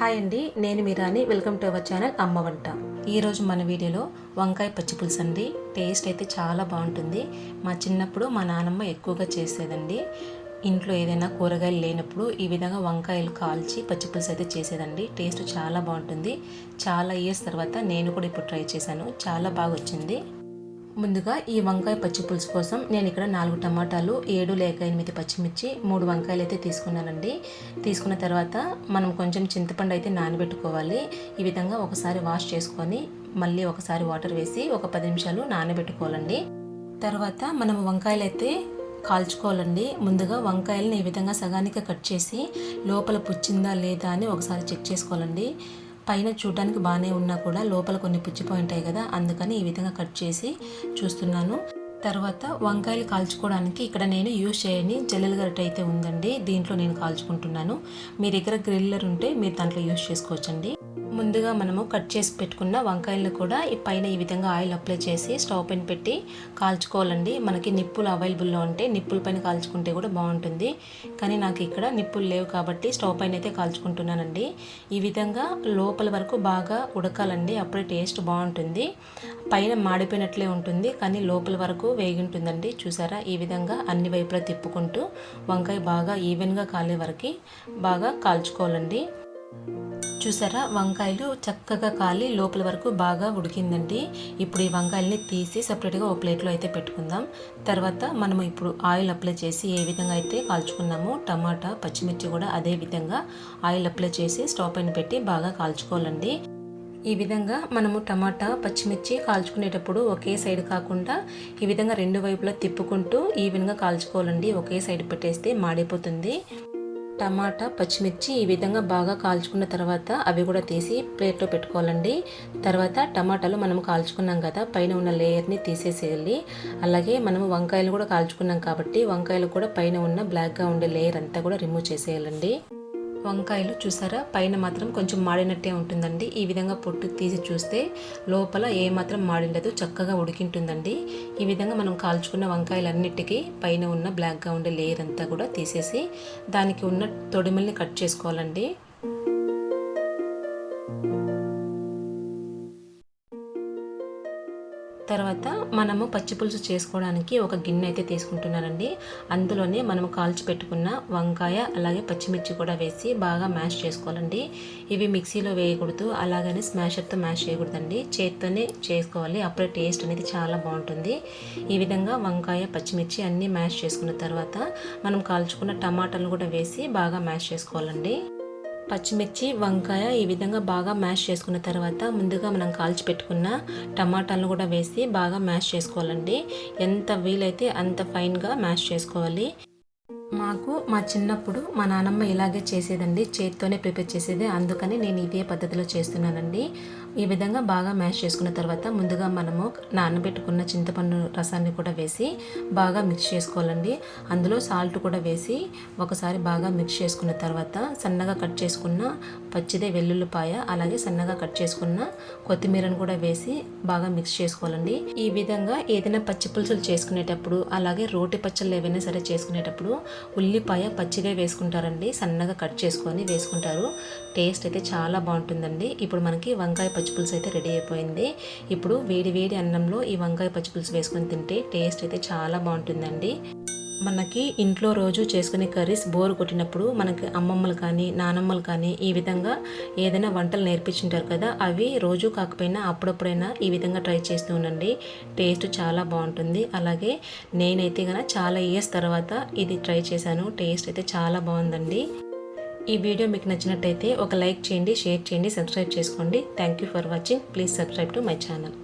Hi అండి నేను మీరాని వెల్కమ్ టు అవర్ ఛానల్ అమ్మ వంట. ఈరోజు మన వీడియోలో వంకాయ పచ్చి పులుసు అండి. టేస్ట్ అయితే చాలా బాగుంటుంది. మా చిన్నప్పుడు మా నాన్నమ్మ ఎక్కువగా చేసేదండి. ఇంట్లో ఏదైనా కూరగాయలు లేనప్పుడు ఈ విధంగా వంకాయలు కాల్చి పచ్చి పులుసు అయితే చేసేదండి. టేస్ట్ చాలా బాగుంటుంది. చాలా ఇయర్స్ తర్వాత నేను కూడా ఇప్పుడు ట్రై చేశాను. చాలా బాగా వచ్చింది. ముందుగా ఈ వంకాయ పచ్చి పులుసు కోసం నేను ఇక్కడ నాలుగు టమాటాలు ఏడు లేక ఎనిమిది పచ్చిమిర్చి మూడు వంకాయలు అయితే తీసుకున్నానండి. తీసుకున్న తర్వాత మనం కొంచెం చింతపండు అయితే నానబెట్టుకోవాలి. ఈ విధంగా ఒకసారి వాష్ చేసుకొని మళ్ళీ ఒకసారి వాటర్ వేసి ఒక పది నిమిషాలు నానబెట్టుకోవాలండి. తర్వాత మనం వంకాయలు అయితే కాల్చుకోవాలండి. ముందుగా వంకాయలను ఈ విధంగా సగానికి కట్ చేసి లోపల పుచ్చిందా లేదా అని ఒకసారి చెక్ చేసుకోవాలండి. పైన చూడడానికి బాగానే ఉన్నా కూడా లోపల కొన్ని పుచ్చిపోయి ఉంటాయి కదా అందుకని ఈ విధంగా కట్ చేసి చూస్తున్నాను. తర్వాత వంకాయలు కాల్చుకోవడానికి ఇక్కడ నేను యూజ్ చేయని జల్లెల గరిట అయితే ఉందండి దీంట్లో నేను కాల్చుకుంటున్నాను. మీ దగ్గర గ్రిల్లర్ ఉంటే మీరు దాంట్లో యూజ్ చేసుకోవచ్చండి. ముందుగా మనము కట్ చేసి పెట్టుకున్న వంకాయలను కూడా ఈ పైన ఈ విధంగా ఆయిల్ అప్లై చేసి స్టవ్ పైన పెట్టి కాల్చుకోవాలండి. మనకి నిప్పులు అవైలబుల్లో ఉంటే నిప్పుల పైన కాల్చుకుంటే కూడా బాగుంటుంది. కానీ నాకు ఇక్కడ నిప్పులు లేవు కాబట్టి స్టవ్ పైన అయితే కాల్చుకుంటున్నానండి. ఈ విధంగా లోపల వరకు బాగా ఉడకాలండి. అప్పుడే టేస్ట్ బాగుంటుంది. పైన మాడిపోయినట్లే ఉంటుంది. కానీ లోపల వరకు వేగింటుందండి. చూసారా? ఈ విధంగా అన్ని వైపులా తిప్పుకుంటూ వంకాయ బాగా ఈవెన్గా కాలే వరకు బాగా కాల్చుకోవాలండి. చూసారా? వంకాయలు చక్కగా కాలి లోపల వరకు బాగా ఉడికిందండి. ఇప్పుడు ఈ వంకాయల్ని తీసి సపరేట్గా ఒక ప్లేట్లో అయితే పెట్టుకుందాం. తర్వాత మనము ఇప్పుడు ఆయిల్ అప్లై చేసి ఏ విధంగా అయితే కాల్చుకున్నామో టమాటా పచ్చిమిర్చి కూడా అదే విధంగా ఆయిల్ అప్లై చేసి స్టవ్ పైన పెట్టి బాగా కాల్చుకోవాలండి. ఈ విధంగా మనము టమాటా పచ్చిమిర్చి కాల్చుకునేటప్పుడు ఒకే సైడ్ కాకుండా ఈ విధంగా రెండు వైపులా తిప్పుకుంటూ ఈవెన్గా కాల్చుకోవాలండి. ఒకే సైడ్ పెట్టేస్తే మాడిపోతుంది. టమాటా పచ్చిమిర్చి ఈ విధంగా బాగా కాల్చుకున్న తర్వాత అవి కూడా తీసి ప్లేట్లో పెట్టుకోవాలండి. తర్వాత టమాటాలు మనం కాల్చుకున్నాం కదా పైన ఉన్న లేయర్ని తీసేసేయాలి. అలాగే మనం వంకాయలు కూడా కాల్చుకున్నాం కాబట్టి వంకాయలు కూడా పైన ఉన్న బ్లాక్గా ఉండే లేయర్ అంతా కూడా రిమూవ్ చేసేయాలండి. వంకాయలు చూసారా? పైన మాత్రం కొంచెం మాడినట్టే ఉంటుందండి. ఈ విధంగా పొట్టు తీసి చూస్తే లోపల ఏమాత్రం మాడిండదు చక్కగా ఉడికింటుందండి. ఈ విధంగా మనం కాల్చుకున్న వంకాయలన్నిటికీ పైన ఉన్న బ్లాక్గా ఉండే లేయర్ అంతా కూడా తీసేసి దానికి ఉన్న తొడిమల్ని కట్ చేసుకోవాలండి. తర్వాత మనము పచ్చి పులుసు చేసుకోవడానికి ఒక గిన్నె అయితే తీసుకుంటున్నానండి. అందులోనే మనము కాల్చి పెట్టుకున్న వంకాయ అలాగే పచ్చిమిర్చి కూడా వేసి బాగా మ్యాష్ చేసుకోవాలండి. ఇవి మిక్సీలో వేయకూడదు అలాగని స్మాషర్తో మ్యాష్ చేయకూడదండి. చేత్తోనే చేసుకోవాలి అప్పుడే టేస్ట్ అనేది చాలా బాగుంటుంది. ఈ విధంగా వంకాయ పచ్చిమిర్చి అన్నీ మ్యాష్ చేసుకున్న తర్వాత మనం కాల్చుకున్న టమాటాలు కూడా వేసి బాగా మ్యాష్ చేసుకోవాలండి. పచ్చిమిర్చి వంకాయ ఈ విధంగా బాగా మ్యాష్ చేసుకున్న తర్వాత ముందుగా మనం కాల్చి పెట్టుకున్న టమాటాలను కూడా వేసి బాగా మ్యాష్ చేసుకోవాలండి. ఎంత వీలైతే అంత ఫైన్గా మ్యాష్ చేసుకోవాలి. మాకు మా చిన్నప్పుడు మా నానమ్మ ఇలాగే చేసేదండి. చేతితోనే ప్రిపేర్ చేసేది. అందుకని నేను ఇదే పద్ధతిలో చేస్తున్నానండి. ఈ విధంగా బాగా మ్యాష్ చేసుకున్న తర్వాత ముందుగా మనము నానబెట్టుకున్న చింతపండు రసాన్ని కూడా వేసి బాగా మిక్స్ చేసుకోవాలండి. అందులో సాల్ట్ కూడా వేసి ఒకసారి బాగా మిక్స్ చేసుకున్న తర్వాత సన్నగా కట్ చేసుకున్న పచ్చిదే వెల్లుల్లిపాయ అలాగే సన్నగా కట్ చేసుకున్న కొత్తిమీరను కూడా వేసి బాగా మిక్స్ చేసుకోవాలండి. ఈ విధంగా ఏదైనా పచ్చి పులుసులు చేసుకునేటప్పుడు అలాగే రోటి పచ్చళ్ళు ఏవైనా సరే చేసుకునేటప్పుడు ఉల్లిపాయ పచ్చిగా వేసుకుంటారండి. సన్నగా కట్ చేసుకొని వేసుకుంటారు. టేస్ట్ అయితే చాలా బాగుంటుందండి. ఇప్పుడు మనకి వంకాయ పచ్చిపులుసు అయితే రెడీ అయిపోయింది. ఇప్పుడు వేడి వేడి అన్నంలో ఈ వంకాయ పచ్చిపులుసు వేసుకొని తింటే టేస్ట్ అయితే చాలా బాగుంటుందండి. మనకి ఇంట్లో రోజు చేసుకునే కర్రీస్ బోర్ కొట్టినప్పుడు మనకి అమ్మమ్మలు కానీ నానమ్మలు కానీ ఈ విధంగా ఏదైనా వంటలు నేర్పించుంటారు కదా అవి రోజు కాకపోయినా అప్పుడప్పుడైనా ఈ విధంగా ట్రై చేస్తూ ఉండండి. టేస్ట్ చాలా బాగుంటుంది. అలాగే నేనైతే కనుక చాలా ఇయర్స్ తర్వాత ఇది ట్రై చేశాను. టేస్ట్ అయితే చాలా బాగుందండి. ఈ వీడియో మీకు నచ్చినట్టయితే ఒక లైక్ చేయండి షేర్ చేయండి సబ్స్క్రైబ్ చేసుకోండి. Thank you for watching please subscribe to my channel